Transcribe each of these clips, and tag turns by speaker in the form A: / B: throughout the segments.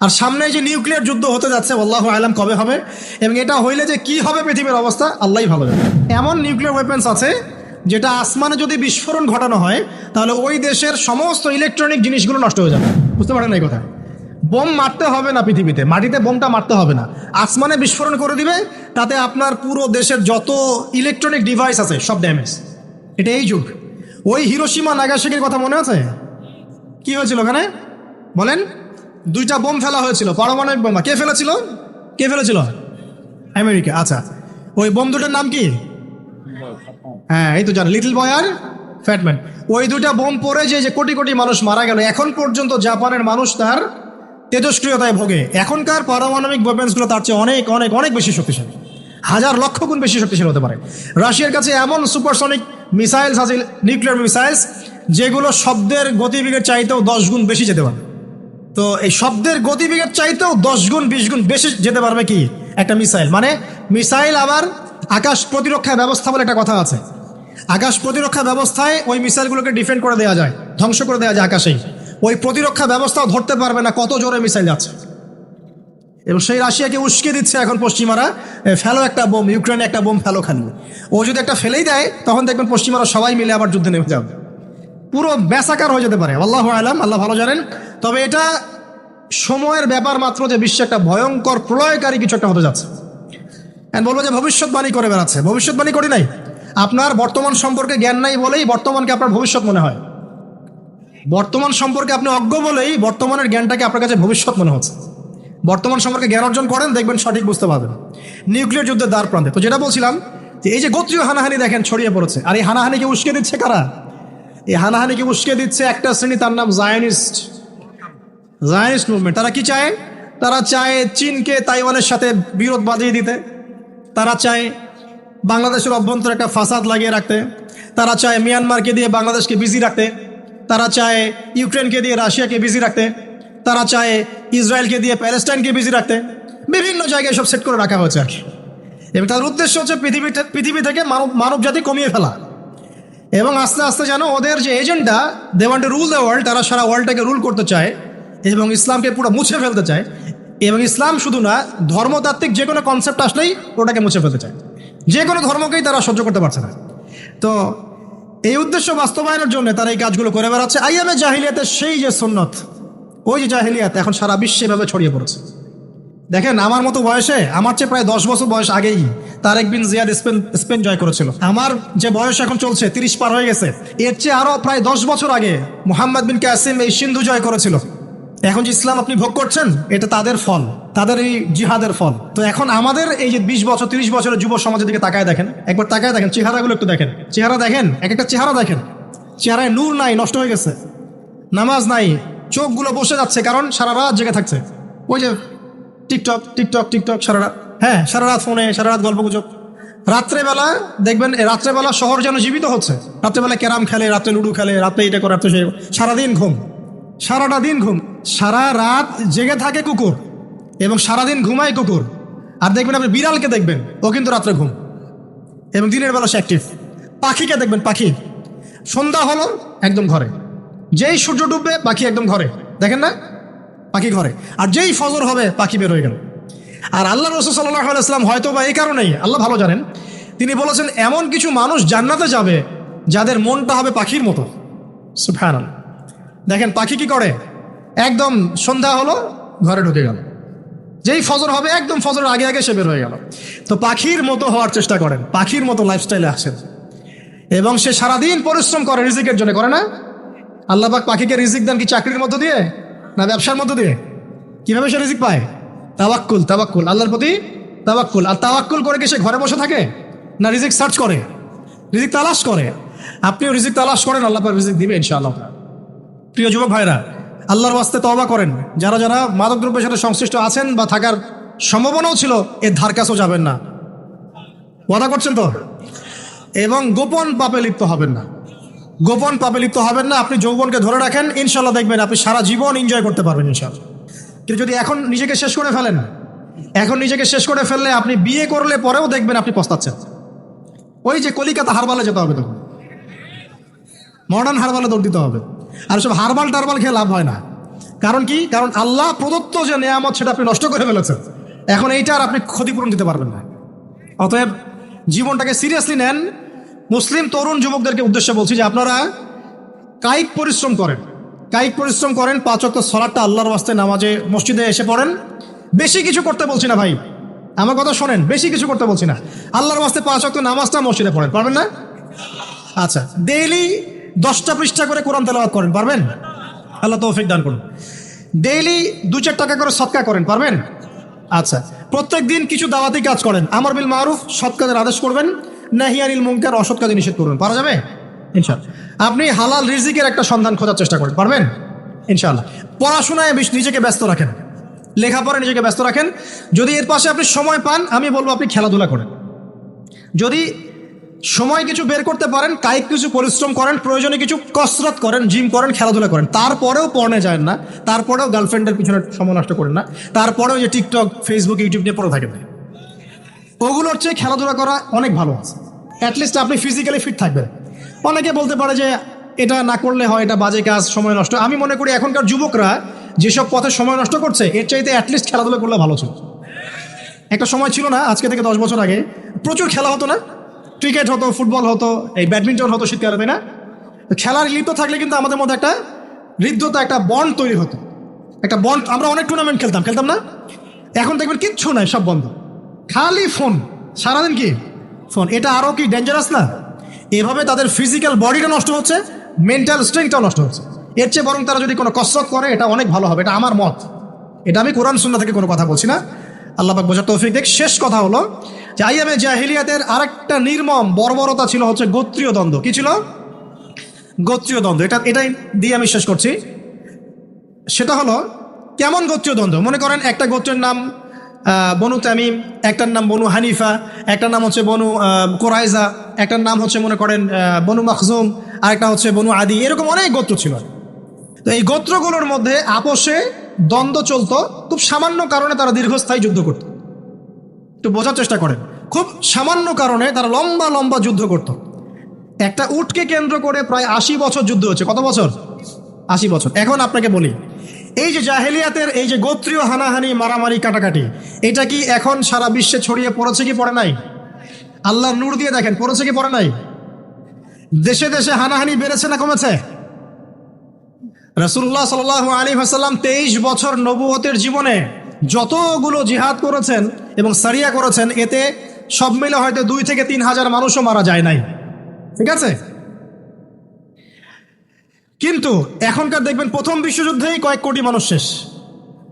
A: আর সামনে যে নিউক্লিয়ার যুদ্ধ হতে যাচ্ছে, আল্লাহ আলাম কবে হবে? এবং এটা হইলে যে কি হবে পৃথিবীর অবস্থা, আল্লাহই ভালো জানে। এমন নিউক্লিয়ার ওয়েপেন্স আছে, যেটা আসমানে যদি বিস্ফোরণ ঘটানো হয়, তাহলে ওই দেশের সমস্ত ইলেকট্রনিক জিনিসগুলো নষ্ট হয়ে যাবে। বুঝতে পারেন এই কথা? বোম মারতে হবে না পৃথিবীতে, মাটিতে বোমটা মারতে হবে না। আসমানে বিস্ফোরণ করে দিবে, তাতে আপনার পুরো দেশের যত ইলেকট্রনিক ডিভাইস আছে, সব ড্যামেজ এটা এই যুগ। ওই হিরোসীমা নাগাসাকির কথা মনে আছে? কি হয়েছিল ওখানে? বলেন। দুইটা বোম ফেলা হয়েছিল, পারমাণবিক বোমা। কে ফেলেছিল? কে ফেলেছিল? আমেরিকা। আচ্ছা ওই বোম দুটার নাম কি? হ্যাঁ এই তো জানো, লিটল বয় আর ফ্যাটম্যান। ওই দুটা বোম পড়ে যে কোটি কোটি মানুষ মারা গেল, এখন পর্যন্ত জাপানের মানুষ তার তেজস্ক্রিয়তায় ভোগে। এখনকার পারমাণবিক ওয়েপেন্সগুলো তার চেয়ে অনেক অনেক অনেক বেশি শক্তিশালী। হাজার লক্ষ গুণ বেশি শক্তিশালী হতে পারে। রাশিয়ার কাছে এমন সুপারসনিক মিসাইলস আছে নিউক্লিয়ার মিসাইলস যেগুলো শব্দের গতিবেগের চাইতেও দশ গুণ বেশি যেতে পারে। তো এই শব্দের গতিবেগের চাইতেও দশ গুণ, বিশ গুণ বেশি যেতে পারবে কি? একটা মিসাইল। মানে মিসাইল আবার আকাশ প্রতিরক্ষা ব্যবস্থা বলে একটা কথা আছে। আকাশ প্রতিরক্ষা ব্যবস্থায় ওই মিসাইলগুলোকে ডিফেন্ড করে দেওয়া যায়, ধ্বংস করে দেওয়া যায় আকাশেই। ওই প্রতিরক্ষা ব্যবস্থাও ধরতে পারবে না কত জোরে মিসাইল যাচ্ছে। এবং সেই রাশিয়াকে উস্কে দিচ্ছে এখন পশ্চিমারা ফেলো একটা বোম, ইউক্রেনে একটা বোম ফেলো খালি। ও যদি একটা ফেলেই দেয়, তখন দেখবেন পশ্চিমারা সবাই মিলে আবার যুদ্ধে নেমে যাবে। পুরো ব্যাসাকার হয়ে যেতে পারে। আল্লাহ আলাম, আল্লাহ ভালো জানেন। তবে এটা সময়ের ব্যাপার মাত্র যে বিশ্বে একটা ভয়ঙ্কর প্রলয়কারী কিছু একটা হতে যাচ্ছে। And বলব যে ভবিষ্যৎবাণী করে বেড়াচ্ছে। ভবিষ্যৎবাণী করি নাই। আপনার বর্তমান সম্পর্কে জ্ঞান নাই বলেই বর্তমানকে আপনার ভবিষ্যৎ মনে হয়। বর্তমান সম্পর্কে আপনি অজ্ঞ বলেই বর্তমানের জ্ঞানটাকে আপনার কাছে ভবিষ্যৎ মনে হচ্ছে। বর্তমান সম্পর্কে জ্ঞান অর্জন করেন, দেখবেন সঠিক বুঝতে পারবেন। নিউক্লিয়ার যুদ্ধের দ্বার প্রান্তে। তো যেটা বলছিলাম, যে এই যে গোত্রীয় হানাহানি দেখেন ছড়িয়ে পড়েছে। আর এই হানাহানিকে উস্কে দিচ্ছে কারা? এই হানাহানিকে উস্কে দিচ্ছে একটা শ্রেণি, তার নাম জায়নিস্ট জায়নিস্ট মুভমেন্ট তারা কি চায়? তারা চায় চীনকে তাইওয়ানের সাথে বিরোধ বাজিয়ে দিতে। তারা চায় বাংলাদেশের অভ্যন্তরে একটা ফাসাদ লাগিয়ে রাখতে। তারা চায় মিয়ানমারকে দিয়ে বাংলাদেশকে বিজি রাখতে। তারা চায় ইউক্রেনকে দিয়ে রাশিয়াকে বিজি রাখতে। তারা চায় ইসরায়েলকে দিয়ে প্যালেস্টাইনকে বিজি রাখতে। বিভিন্ন জায়গায় সব সেট করে রাখা হয়েছে আর এবং তাদের উদ্দেশ্য হচ্ছে পৃথিবী পৃথিবী থেকে মানব মানব জাতি কমিয়ে ফেলা। এবং আস্তে আস্তে যেন ওদের যে agenda they want to rule the world তারা সারা ওয়ার্ল্ডটাকে রুল করতে চায় এবং ইসলামকে পুরো মুছে ফেলতে চায়। এবং ইসলাম শুধু না, ধর্মতাত্ত্বিক যে কোনো কনসেপ্ট আসলেই ওটাকে মুছে ফেলতে চায়। যে কোনো ধর্মকেই তারা সহ্য করতে পারছে না। তো এই উদ্দেশ্য বাস্তবায়নের জন্য তারা এই কাজগুলো করে বেড়াচ্ছে। আইয়ামে জাহিলিয়াতের সেই যে সুন্নত, ওই যে জাহিলিয়াত এখন সারা বিশ্বে এভাবে ছড়িয়ে পড়েছে। দেখেন, আমার মতো বয়সে, আমার চেয়ে প্রায় দশ বছর বয়স আগেই Tariq bin Ziyad Spain Spain জয় করেছিল। আমার যে বয়স এখন চলছে, তিরিশ পার হয়ে গেছে, এর চেয়ে আরও প্রায় দশ বছর আগে মুহাম্মদ বিন কাসিম এই সিন্ধু জয় করেছিল। এখন যে ইসলাম আপনি ভোগ করছেন, এটা তাদের ফল, তাদের এই জিহাদের ফল। তো এখন আমাদের এই যে বিশ বছর, তিরিশ বছরের যুব সমাজের দিকে তাকায় দেখেন, একবার তাকায় দেখেন, চেহারাগুলো একটু দেখেন। চেহারা দেখেন, এক একটা চেহারা দেখেন। চেহারায় নূর নাই, নষ্ট হয়ে গেছে। নামাজ নাই, চোখগুলো বসে যাচ্ছে, কারণ সারা রাত জেগে থাকছে। ওই যে টিকটক টিকটক টিকটক, সারা রাত। হ্যাঁ সারা রাত ফোনে, সারা রাত গল্প গুজব রাত্রেবেলা দেখবেন রাত্রেবেলা শহর যেন জীবিত হচ্ছে। রাত্রেবেলা ক্যারাম খেলে, রাত্রে লুডু খেলে, রাত্রে এটা করে, রাত্রে সে সারাদিন ঘুম। সারাটা দিন ঘুম। সারা রাত জেগে থাকে কুকুর এবং সারাদিন ঘুমায় কুকুর। আর দেখবেন আপনি বিড়ালকে দেখবেন, ও কিন্তু রাত্রে ঘুম। এবং দিনের বেলা সে অ্যাক্টিভ পাখিকে দেখবেন, পাখি। সন্ধ্যা হলো একদম ঘরে। যেই সূর্য ডুববে, পাখি একদম ঘরে। দেখেন না? পাখি ঘরে। আর যেই ফজর হবে, পাখি বের হয়ে গেল। আর আল্লাহ রসুল সাল্লাহ আলাইসলাম হয়তো বা এই কারণেই, আল্লাহ ভালো জানেন, তিনি বলেছেন, এমন কিছু মানুষ জান্নাতে যাবে যাদের মনটা হবে পাখির মতো। সুফান দেখেন, পাখি কি করে? একদম সন্ধ্যা হলো, ঘরে ঢুকে গেল। যেই ফজর হবে, একদম ফজরের আগে আগে সে বের হয়ে গেল। তো পাখির মতো হওয়ার চেষ্টা করেন, পাখির মতো লাইফস্টাইলে আসেন। এবং সে সারাদিন পরিশ্রম করে, রিজিকের জন্য করে না। আল্লাহবাক পাখিকে রিজিক দেন কি চাকরির মধ্য দিয়ে, না ব্যবসার মধ্য দিয়ে? কীভাবে সে রিজিক পায়? তাওয়াক্কুল তাওয়াক্কুল। আল্লাহর প্রতি তাওয়াক্কুল। আর তাওয়াক্কুল করে কি সে ঘরে বসে থাকে? না রিজিক সার্চ করে? রিজিক তালাশ করে? আপনিও রিজিক তালাশ করেন, আল্লাহ রিজিক দিবে ইনশাআল্লাহ। প্রিয় যুবক ভাইরা, আল্লাহর ওয়াস্তে তওবা করেন। যারা যারা মাদক দ্রব্যের সাথে সংশ্লিষ্ট আছেন বা থাকার সম্ভাবনাও ছিল এর ধার কাছেও যাবেন না। ওয়াদা করছেন তো? এবং গোপন পাপে লিপ্ত হবেন না। গোপন পাপে লিপ্ত হবেন না। আপনি যৌবনকে ধরে রাখেন ইনশাল্লাহ দেখবেন আপনি সারা জীবন এনজয় করতে পারবেন ইনশাল্লাহ কিন্তু যদি এখন নিজেকে শেষ করে ফেলেন, এখন নিজেকে শেষ করে ফেললে আপনি বিয়ে করলে পরেও দেখবেন আপনি পস্তাচ্ছেন। ওই যে কলিকাতা হারবালে যেতে হবে তখন। মডার্ন হারবালে দৌড় দিতে হবে। আর সব হারবাল টারবাল খেয়ে লাভ হয় না। কারণ কি? কারণ আল্লাহ প্রদত্ত যে নেয়ামত সেটা আপনি নষ্ট করে ফেলেছেন। এখন এইটা আর আপনি ক্ষতিপূরণ দিতে পারবেন না। অতএব জীবনটাকে সিরিয়াসলি নেন। মুসলিম, তরুণ যুবকদেরকে উদ্দেশ্যে বলছি যে আপনারা কায়িক পরিশ্রম করেন। কায়িক পরিশ্রম করেন, পাঁচ অক্ট সলাটটা আল্লাহর বাস্তে নামাজে, মসজিদে এসে পড়েন। বেশি কিছু করতে বলছি না ভাই। আমার কথা শোনেন, বেশি কিছু করতে বলছি না। আল্লাহর বাস্তে পাঁচ অক্ট নামাজটা মসজিদে পড়েন, পারবেন না? আচ্ছা ডেইলি দশটা পৃষ্ঠা করে কোরআন তেলাওয়াত করেন, পারবেন? আল্লাহ তৌফিক দান করুন। ডেইলি দু চার টাকা করে সৎকা করেন, পারবেন? আচ্ছা প্রত্যেক দিন কিছু দাওয়াতি কাজ করেন। আমার বিল মারুফ, সৎ কাজের আদেশ করবেন। নাহিয়ানিল মুঙ্কার অসৎ কাজে নিষেধ করবেন, পারা যাবে? ইনশাল্লাহ আপনি হালাল রিজিকের একটা সন্ধান খোঁজার চেষ্টা করেন, পারবেন? ইনশাল্লাহ পড়াশোনায় নিজেকে ব্যস্ত রাখেন। লেখাপড়ায় নিজেকে ব্যস্ত রাখেন। যদি এর পাশে আপনি সময় পান, আমি বলব আপনি খেলাধুলা করেন। যদি সময় কিছু বের করতে পারেন, কায়িক কিছু পরিশ্রম করেন, প্রয়োজনে কিছু কসরত করেন, জিম করেন, খেলাধুলা করেন, তারপরেও পড়নে যায় না, তারপরেও গার্লফ্রেন্ডের পিছনে সময় নষ্ট করেন না, তারপরেও যে টিকটক, ফেসবুক, ইউটিউব নিয়ে পড়ে থাকেন। ওগুলোর চেয়ে খেলাধুলা করা অনেক ভালো আছে। অ্যাটলিস্ট আপনি ফিজিক্যালি ফিট থাকবেন। অনেকে বলতে পারে যে এটা না করলে হয়, এটা বাজে কাজ, সময় নষ্ট। আমি মনে করি এখনকার যুবকরা যেসব পথে সময় নষ্ট করছে, এর চাইতে অ্যাটলিস্ট খেলাধুলা করলে ভালো ছিল। একটা সময় ছিল না, আজকে থেকে দশ বছর আগে। প্রচুর খেলা হতো না। ক্রিকেট হতো, ফুটবল হতো, এই ব্যাডমিন্টন হতো শীতকালে, তাই না? খেলার লিপ্ত থাকলে কিন্তু আমাদের মধ্যে একটা হৃদ্যতা, একটা বন্ড তৈরি হতো। একটা বন্ড আমরা অনেক টুর্নামেন্ট খেলতাম খেলতাম না? এখন দেখবেন কিচ্ছু নাই, সব বন্ধ। খালি ফোন সারাদিন কি? ফোন এটা আরও কি ডেঞ্জারাস না? এভাবে তাদের ফিজিক্যাল বডিটা নষ্ট হচ্ছে মেন্টাল স্ট্রেংথটাও নষ্ট হচ্ছে। এর চেয়ে বরং তারা যদি কোনো কসরত করে, এটা অনেক ভালো হবে, এটা আমার মত। এটা আমি কোরআন সুন্না থেকে কোনো কথা বলছি না। আল্লাহ পাক বোঝার তৌফিক দেখ। শেষ কথা হলো যে আইয়ামে জাহিলিয়াতের আরেকটা নির্মম বর্বরতা ছিল হচ্ছে গোত্রীয় দ্বন্দ্ব। কি ছিল? গোত্রীয় দ্বন্দ্ব। এটা, এটাই দিয়ে আমি শেষ করছি। সেটা হলো কেমন গোত্রীয় দ্বন্দ্ব? মনে করেন একটা গোত্রের নাম বনু তামিম, একটার নাম বনু হানিফা, একটার নাম হচ্ছে বনু কোরাইজা। একটার নাম হচ্ছে মনে করেন বনু মখজুম, আরেকটা হচ্ছে বনু আদি, এরকম অনেক গোত্র ছিল। তো এই গোত্রগুলোর মধ্যে আপোষে দ্বন্দ্ব চলতো, খুব সামান্য কারণে তারা দীর্ঘস্থায়ী যুদ্ধ করত। একটু বোঝার চেষ্টা করেন। খুব সামান্য কারণে তারা লম্বা লম্বা যুদ্ধ করত। একটা উটকে কেন্দ্র করে প্রায় আশি বছর যুদ্ধ হচ্ছে। কত বছর? আশি বছর। এখন আপনাকে বলি, এই যে জাহেলিয়াতের এই যে গোত্রীয় হানাহানি, মারামারি, কাটাকাটি, এটা কি এখন সারা বিশ্বে ছড়িয়ে পড়েছে কি পড়ে নাই? আল্লাহর নূর দিয়ে দেখেন, পড়েছে কি পড়ে নাই? দেশে দেশে হানাহানি বেড়েছে না কমেছে? রসুল্লাহ সাল আলী হাসাল্লাম তেইশ বছর নবুয়তের জীবনে যতগুলো জিহাদ করেছেন এবং সারিয়া করেছেন, এতে সব মিলে হয়তো দুই থেকে তিন হাজার মানুষও মারা যায় নাই। ঠিক আছে? কিন্তু এখনকার দেখবেন প্রথম বিশ্বযুদ্ধেই কয়েক কোটি মানুষ শেষ।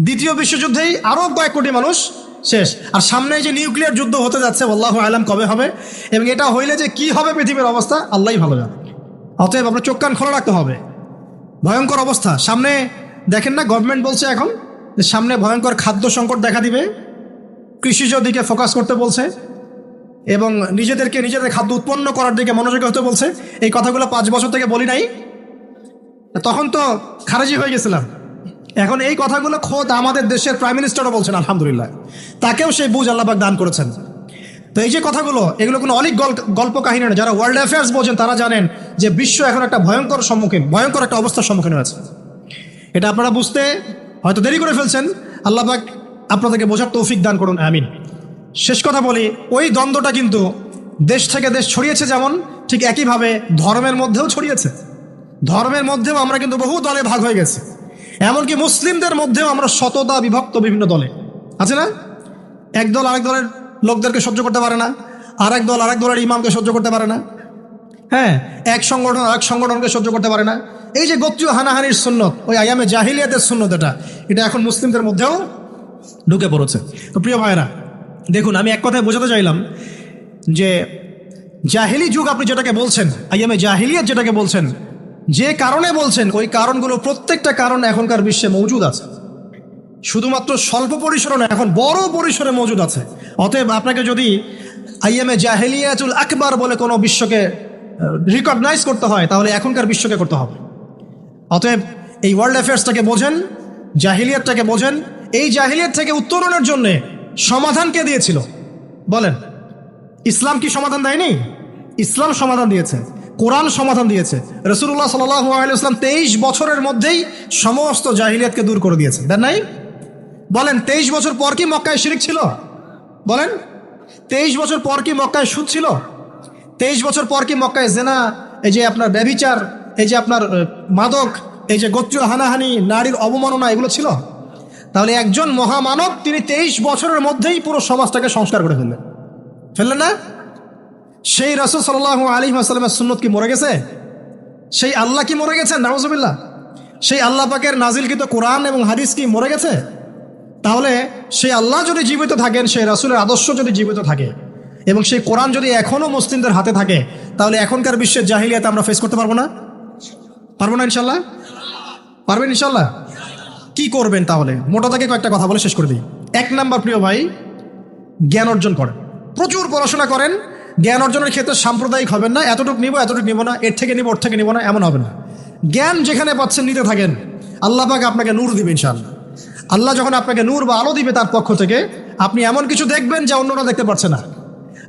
A: দ্বিতীয় বিশ্বযুদ্ধেই আরও কয়েক কোটি মানুষ শেষ। আর সামনে যে নিউক্লিয়ার যুদ্ধ হতে যাচ্ছে, আল্লাহ আলাম কবে হবে? এবং এটা হইলে যে কি হবে পৃথিবীর অবস্থা আল্লাহই ভালো জানে। অতএব আপনার চোখ কান খোলা রাখতে হবে। ভয়ঙ্কর অবস্থা। সামনে, দেখেন না গভর্নমেন্ট বলছে এখন যে সামনে ভয়ঙ্কর খাদ্য সংকট দেখা দিবে। কৃষিজ দিকে ফোকাস করতে বলছে। এবং নিজেদেরকে নিজেদের খাদ্য উৎপন্ন করার দিকে মনোযোগী হতে বলছে। এই কথাগুলো পাঁচ বছর থেকে বলি নাই। তখন তো খারাজি হয়ে গেছিলাম। এখন এই কথাগুলো খোদ আমাদের দেশের প্রাইম মিনিস্টারও বলছেন, আলহামদুলিল্লাহ। তাকেও সেই বুঝ আল্লাহবাক দান করেছেন। তো এই যে কথাগুলো, এগুলো কোনো অনেক গল্প কাহিনী নয়। যারা ওয়ার্ল্ড অ্যাফেয়ার্স বোঝেন, তারা জানেন যে বিশ্ব এখন একটা ভয়ঙ্কর সম্মুখীন, ভয়ঙ্কর একটা অবস্থার সম্মুখীন হয়েছে এটা আপনারা বুঝতে হয়তো দেরি করে ফেলছেন। আল্লাহবাক আপনাদেরকে বোঝার তৌফিক দান করুন, আমিন। শেষ কথা বলি, ওই দ্বন্দ্বটা কিন্তু দেশ থেকে দেশ ছড়িয়েছে যেমন, ঠিক একইভাবে ধর্মের মধ্যেও ছড়িয়েছে। ধর্মের মধ্যেও আমরা কিন্তু বহু দলে ভাগ হয়ে গেছি। এমনকি মুসলিমদের মধ্যেও আমরা শততা বিভক্ত বিভিন্ন দলে। আছে না? এক দল আরেক দলের লোকদেরকে সহ্য করতে পারে না, আরেক দল আরেক দলের ইমামকে সহ্য করতে পারে না। হ্যাঁ এক সংগঠন আরেক সংগঠনকে সহ্য করতে পারে না। এই যে গোত্রীয় হানাহানির সুন্নত, ওই আয়ামে জাহিলিয়াতের সুন্নত এটা এটা এখন মুসলিমদের মধ্যেও ঢুকে পড়েছে। তো প্রিয় ভাইরা দেখুন, আমি এক কথায় বোঝাতে চাইলাম যে জাহিলি যুগ আপনি যেটাকে বলছেন আইয়ামে জাহিলিয়াত যেটাকে বলছেন যে কারণে বলছেন, ওই কারণগুলো প্রত্যেকটা কারণ এখনকার বিশ্বে মজুদ আছে। শুধুমাত্র স্বল্প পরিসরে না এখন বড় পরিসরে মজুদ আছে। অতএব আপনাকে যদি আইএমএ জাহেলিয়াতুল আকবার বলে কোনো বিশ্বকে রিকগনাইজ করতে হয়, তাহলে এখনকার বিশ্বকে করতে হবে। অতএব এই ওয়ার্ল্ড অ্যাফেয়ার্সটাকে বোঝেন, জাহিলিয়াতটাকে বোঝেন। এই জাহিলিয়াত থেকে উত্তরণের জন্যে সমাধান কে দিয়েছিল? বলেন, ইসলাম কি সমাধান দেয়নি? ইসলাম সমাধান দিয়েছে। কোরআন সমাধান দিয়েছে। রসুল্লাহ সাল্লাম তেইশ বছরের মধ্যেই সমস্ত জাহিলিয়াতকে দূর করে দিয়েছে। দেন নাই? বলেন, তেইশ বছর পর কি মক্কায় শিরিক ছিল? বলেন, তেইশ বছর পর কি মক্কায় সুদ ছিল? তেইশ বছর পর কি মক্কায় জেনা, এই যে আপনার ব্যভিচার, এই যে আপনার মাদক, এই যে গোত্র হানাহানি, নারীর অবমাননা, এগুলো ছিল? তাহলে একজন মহামানব তিনি তেইশ বছরের মধ্যেই পুরো সমাজটাকে সংস্কার করে ফেললেন। ফেললেন না? সেই রাসুল সাল্লাহ আলী আসালামের সুন্নত কি মরে গেছে? সেই আল্লাহ কি মরে গেছেন? নাউজুবিল্লাহ। সেই আল্লাহ পাকের নাজিলকৃত কোরআন এবং হাদিস কি মরে গেছে? তাহলে সেই আল্লাহ যদি জীবিত থাকেন, সেই রাসুলের আদর্শ যদি জীবিত থাকে এবং সেই কোরআন যদি এখনও মুসলিমদের হাতে থাকে, তাহলে এখনকার বিশ্বের জাহিলিয়াতে আমরা ফেস করতে পারব না? পারব না ইনশাল্লাহ পারবেন ইনশাল্লাহ কি করবেন তাহলে? মোটা থেকে কয়েকটা কথা বলে শেষ করে দিই। এক নাম্বার প্রিয় ভাই, জ্ঞান অর্জন করেন। প্রচুর পড়াশোনা করেন জ্ঞান অর্জনের ক্ষেত্রে সাম্প্রদায়িক হবেন না, এতটুকু নিব এতটুকু নিব না, এর থেকে নিব, ওর থেকে নিব না, এমন হবে না। জ্ঞান যেখানে পাচ্ছেন, নিতে থাকেন। আল্লাহ পাক আপনাকে নূর দিবে ইনশাল্লাহ আল্লাহ যখন আপনাকে নূর বা আলো দিবে তার পক্ষ থেকে, আপনি এমন কিছু দেখবেন যা অন্যরা দেখতে পারছে না।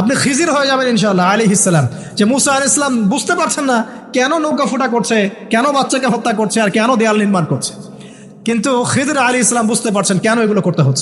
A: আপনি খিজির হয়ে যাবেন ইনশাল্লাহ আলী ইসলাম যে মুসা আলি ইসলাম বুঝতে পারছেন না কেন নৌকা ফোটা করছে, কেন বাচ্চাকে হত্যা করছে, আর কেন দেয়াল নির্মাণ করছে। কিন্তু খিজির আলী ইসলাম বুঝতে পারছেন কেন এগুলো করতে হচ্ছে।